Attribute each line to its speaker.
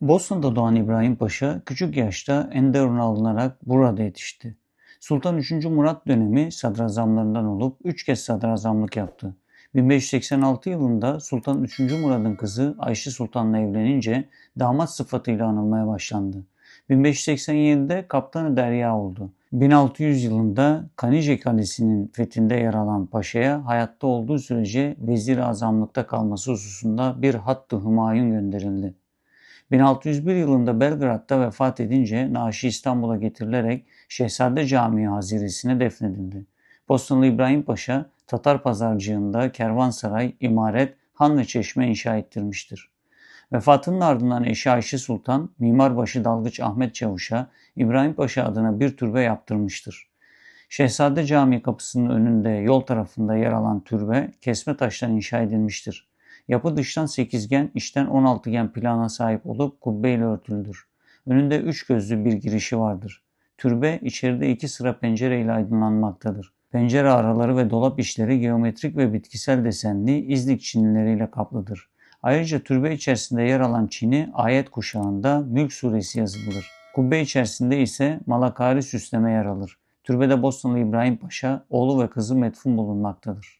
Speaker 1: Bosna'da doğan İbrahim Paşa küçük yaşta Enderun'a alınarak burada yetişti. Sultan 3. Murat dönemi sadrazamlarından olup 3 kez sadrazamlık yaptı. 1586 yılında Sultan 3. Murad'ın kızı Ayşe Sultan'la evlenince damat sıfatıyla anılmaya başlandı. 1587'de Kaptanı Derya oldu. 1600 yılında Kanice Kalesi'nin fethinde yer alan paşaya hayatta olduğu sürece vezir azamlıkta kalması hususunda bir hattı hümayun gönderildi. 1601 yılında Belgrad'da vefat edince naaşı İstanbul'a getirilerek Şehzade Camii Haziresi'ne defnedildi. Bosnalı İbrahim Paşa Tatar pazarcığında kervansaray, imaret, han ve çeşme inşa ettirmiştir. Vefatının ardından eşi Ayşe Sultan, mimarbaşı Dalgıç Ahmet Çavuş'a İbrahim Paşa adına bir türbe yaptırmıştır. Şehzade Camii kapısının önünde yol tarafında yer alan türbe kesme taştan inşa edilmiştir. Yapı dıştan sekizgen, içten 16 gen plana sahip olup kubbeyle örtülüdür. Önünde üç gözlü bir girişi vardır. Türbe içeride iki sıra pencere ile aydınlanmaktadır. Pencere araları ve dolap işleri geometrik ve bitkisel desenli iznik çinileriyle kaplıdır. Ayrıca türbe içerisinde yer alan çini ayet kuşağında Mülk suresi yazılıdır. Kubbe içerisinde ise malakari süsleme yer alır. Türbede Bosnalı İbrahim Paşa, oğlu ve kızı metfun bulunmaktadır.